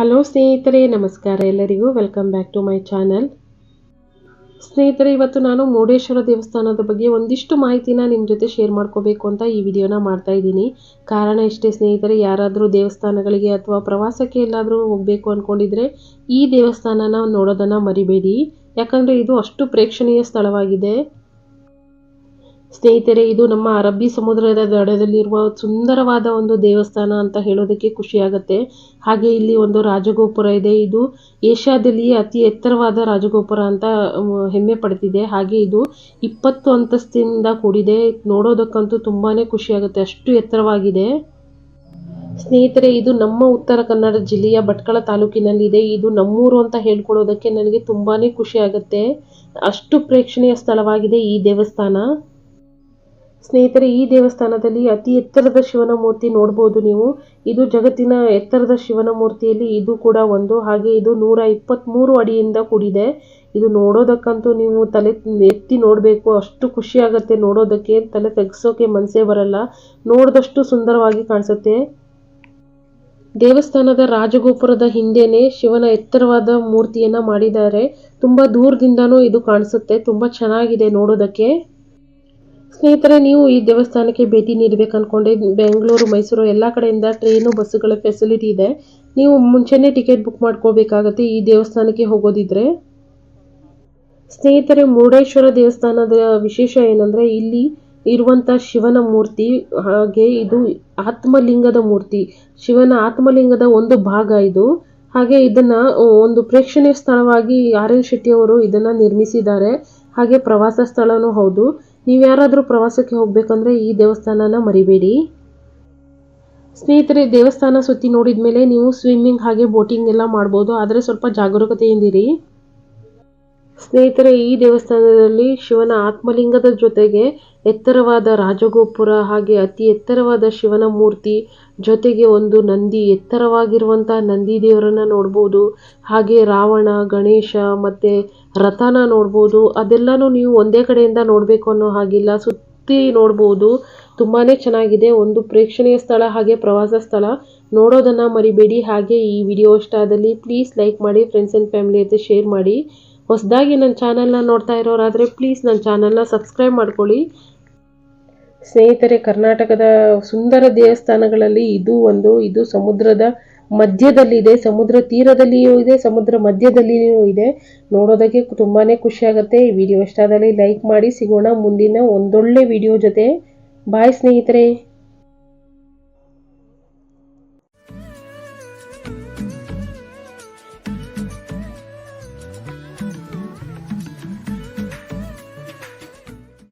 Hello ಸ್ನೇಹಿತರೆ, ನಮಸ್ಕಾರ ಎಲ್ಲರಿಗೂ. Welcome back to my channel ಸ್ನೇಹಿತರೆ, ಇವತ್ತು ನಾನು ಮುರುಡೇಶ್ವರ ದೇವಸ್ಥಾನದ ಬಗ್ಗೆ ಒಂದಿಷ್ಟು ಮಾಹಿತಿನ ನಿಮ್ಮ ಜೊತೆ ಶೇರ್ ಮಾಡ್ಕೋಬೇಕು ಅಂತ ಈ ವಿಡಿಯೋನ ಮಾಡ್ತಾ ಇದ್ದೀನಿ. ಕಾರಣ ಇಷ್ಟೇ ಸ್ನೇಹಿತರೆ, ಯಾರಾದರೂ ದೇವಸ್ಥಾನಗಳಿಗೆ ಅಥವಾ ಪ್ರವಾಸಕ್ಕೆ ಎಲ್ಲಾದರೂ ಹೋಗಬೇಕು ಅಂದ್ಕೊಂಡಿದ್ರೆ ಈ ದೇವಸ್ಥಾನನ ನೋಡೋದನ್ನು ಮರಿಬೇಡಿ. ಯಾಕಂದರೆ ಇದು ಅಷ್ಟು ಪ್ರೇಕ್ಷಣೀಯ ಸ್ಥಳವಾಗಿದೆ. ಸ್ನೇಹಿತರೆ, ಇದು ನಮ್ಮ ಅರಬ್ಬಿ ಸಮುದ್ರದ ದಡದಲ್ಲಿರುವ ಸುಂದರವಾದ ಒಂದು ದೇವಸ್ಥಾನ ಅಂತ ಹೇಳೋದಕ್ಕೆ ಖುಷಿಯಾಗತ್ತೆ. ಹಾಗೆ ಇಲ್ಲಿ ಒಂದು ರಾಜಗೋಪುರ ಇದೆ. ಇದು ಏಷ್ಯಾದಲ್ಲಿಯೇ ಅತಿ ಎತ್ತರವಾದ ರಾಜಗೋಪುರ ಅಂತ ಹೆಮ್ಮೆ ಪಡ್ತಿದೆ. ಹಾಗೆ ಇದು ಇಪ್ಪತ್ತು ಅಂತಸ್ತಿನಿಂದ ಕೂಡಿದೆ. ನೋಡೋದಕ್ಕಂತೂ ತುಂಬಾನೇ ಖುಷಿಯಾಗುತ್ತೆ. ಅಷ್ಟು ಎತ್ತರವಾಗಿದೆ. ಸ್ನೇಹಿತರೆ, ಇದು ನಮ್ಮ ಉತ್ತರ ಕನ್ನಡ ಜಿಲ್ಲೆಯ ಭಟ್ಕಳ ತಾಲೂಕಿನಲ್ಲಿದೆ. ಇದು ನಮ್ಮೂರು ಅಂತ ಹೇಳ್ಕೊಳ್ಳೋದಕ್ಕೆ ನನಗೆ ತುಂಬಾನೇ ಖುಷಿ ಆಗುತ್ತೆ ಅಷ್ಟು ಪ್ರೇಕ್ಷಣೀಯ ಸ್ಥಳವಾಗಿದೆ ಈ ದೇವಸ್ಥಾನ. ಸ್ನೇಹಿತರೆ, ಈ ದೇವಸ್ಥಾನದಲ್ಲಿ ಅತಿ ಎತ್ತರದ ಶಿವನ ಮೂರ್ತಿ ನೋಡಬಹುದು ನೀವು. ಇದು ಜಗತ್ತಿನ ಎತ್ತರದ ಶಿವನ ಮೂರ್ತಿಯಲ್ಲಿ ಇದು ಕೂಡ ಒಂದು. ಹಾಗೆ ಇದು ನೂರ ಇಪ್ಪತ್ತ್ಮೂರು ಅಡಿಯಿಂದ ಕೂಡಿದೆ. ಇದು ನೋಡೋದಕ್ಕಂತೂ ನೀವು ತಲೆ ಎತ್ತಿ ನೋಡಬೇಕು. ಅಷ್ಟು ಖುಷಿ ಆಗುತ್ತೆ ನೋಡೋದಕ್ಕೆ. ತಲೆ ತೆಗ್ಸೋಕೆ ಮನಸ್ಸೇ ಬರಲ್ಲ. ನೋಡಿದಷ್ಟು ಸುಂದರವಾಗಿ ಕಾಣಿಸುತ್ತೆ. ದೇವಸ್ಥಾನದ ರಾಜಗೋಪುರದ ಹಿಂದೆನೆ ಶಿವನ ಎತ್ತರವಾದ ಮೂರ್ತಿಯನ್ನ ಮಾಡಿದ್ದಾರೆ. ತುಂಬಾ ದೂರದಿಂದಾನೂ ಇದು ಕಾಣಿಸುತ್ತೆ. ತುಂಬಾ ಚೆನ್ನಾಗಿದೆ ನೋಡೋದಕ್ಕೆ. ಸ್ನೇಹಿತರೆ, ನೀವು ಈ ದೇವಸ್ಥಾನಕ್ಕೆ ಭೇಟಿ ನೀಡಬೇಕು ಅನ್ಕೊಂಡೆ. ಬೆಂಗಳೂರು, ಮೈಸೂರು ಎಲ್ಲ ಕಡೆಯಿಂದ ಟ್ರೈನು, ಬಸ್ಸುಗಳ ಫೆಸಿಲಿಟಿ ಇದೆ. ನೀವು ಮುಂಚೆನೇ ಟಿಕೆಟ್ ಬುಕ್ ಮಾಡ್ಕೋಬೇಕಾಗತ್ತೆ ಈ ದೇವಸ್ಥಾನಕ್ಕೆ ಹೋಗೋದಿದ್ರೆ. ಸ್ನೇಹಿತರೆ, ಮುರುಡೇಶ್ವರ ದೇವಸ್ಥಾನದ ವಿಶೇಷ ಏನಂದ್ರೆ, ಇಲ್ಲಿ ಇರುವಂತ ಶಿವನ ಮೂರ್ತಿ, ಹಾಗೆ ಇದು ಆತ್ಮಲಿಂಗದ ಮೂರ್ತಿ. ಶಿವನ ಆತ್ಮಲಿಂಗದ ಒಂದು ಭಾಗ ಇದು. ಹಾಗೆ ಇದನ್ನ ಒಂದು ಪ್ರೇಕ್ಷಣೀಯ ಸ್ಥಳವಾಗಿ ಆರ್ ಎನ್ ಶೆಟ್ಟಿ ಅವರು ಇದನ್ನ ನಿರ್ಮಿಸಿದ್ದಾರೆ. ಹಾಗೆ ಪ್ರವಾಸ ಸ್ಥಳನೂ ಹೌದು. ನೀವು ಯಾರಾದರೂ ಪ್ರವಾಸಕ್ಕೆ ಹೋಗಬೇಕಂದ್ರೆ ಈ ದೇವಸ್ಥಾನನ ಮರಿಬೇಡಿ. ಸ್ನೇಹಿತರೆ, ದೇವಸ್ಥಾನ ಸುತ್ತಿ ನೋಡಿದ ಮೇಲೆ ನೀವು ಸ್ವಿಮ್ಮಿಂಗ್ ಹಾಗೆ ಬೋಟಿಂಗ್ ಎಲ್ಲ ಮಾಡ್ಬೋದು, ಆದರೆ ಸ್ವಲ್ಪ ಜಾಗರೂಕತೆಯಿಂದಿರಿ. ಸ್ನೇಹಿತರೆ, ಈ ದೇವಸ್ಥಾನದಲ್ಲಿ ಶಿವನ ಆತ್ಮಲಿಂಗದ ಜೊತೆಗೆ ಎತ್ತರವಾದ ರಾಜಗೋಪುರ ಹಾಗೆ ಅತಿ ಎತ್ತರವಾದ ಶಿವನ ಮೂರ್ತಿ ಜೊತೆಗೆ ಒಂದು ನಂದಿ, ಎತ್ತರವಾಗಿರುವಂತಹ ನಂದಿ ದೇವರನ್ನ ನೋಡ್ಬೋದು. ಹಾಗೆ ರಾವಣ, ಗಣೇಶ ಮತ್ತೆ ರಥನ ನೋಡ್ಬೋದು. ಅದೆಲ್ಲನೂ ನೀವು ಒಂದೇ ಕಡೆಯಿಂದ ನೋಡಬೇಕು ಅನ್ನೋ ಹಾಗಿಲ್ಲ. ಸುತ್ತಿ ನೋಡ್ಬೋದು. ತುಂಬಾನೇ ಚೆನ್ನಾಗಿದೆ. ಒಂದು ಪ್ರೇಕ್ಷಣೀಯ ಸ್ಥಳ ಹಾಗೆ ಪ್ರವಾಸ ಸ್ಥಳ. ನೋಡೋದನ್ನ ಮರಿಬೇಡಿ. ಹಾಗೆ ಈ ವಿಡಿಯೋ ಇಷ್ಟ ಆದಲ್ಲಿ ಪ್ಲೀಸ್ ಲೈಕ್ ಮಾಡಿ ಫ್ರೆಂಡ್ಸ್ ಆ್ಯಂಡ್ ಫ್ಯಾಮಿಲಿ ಜೊತೆ ಶೇರ್ ಮಾಡಿ. ಹೊಸದಾಗಿ ನನ್ನ ಚಾನಲ್ನ ನೋಡ್ತಾ ಇರೋರಾದರೆ ಪ್ಲೀಸ್ ನನ್ನ ಚಾನಲ್ನ ಸಬ್ಸ್ಕ್ರೈಬ್ ಮಾಡ್ಕೊಳ್ಳಿ. ಸ್ನೇಹಿತರೆ, ಕರ್ನಾಟಕದ ಸುಂದರ ದೇವಸ್ಥಾನಗಳಲ್ಲಿ ಇದು ಒಂದು, ಇದು ಸಮುದ್ರದ ಮಧ್ಯದಲ್ಲಿದೆ ಸಮುದ್ರ ತೀರದಲ್ಲಿಯೂ ಇದೆ, ಸಮುದ್ರ ಮಧ್ಯದಲ್ಲಿಯೂ ಇದೆ. ನೋಡೋದಕ್ಕೆ ತುಂಬಾ ಖುಷಿಯಾಗುತ್ತೆ ಈ ವಿಡಿಯೋ ಇಷ್ಟ ಆದಲ್ಲಿ ಲೈಕ್ ಮಾಡಿ, ಸಿಗೋಣ ಮುಂದಿನ ಒಂದೊಳ್ಳೆ ವಿಡಿಯೋ ಜೊತೆ. ಬಾಯ್ ಸ್ನೇಹಿತರೆ.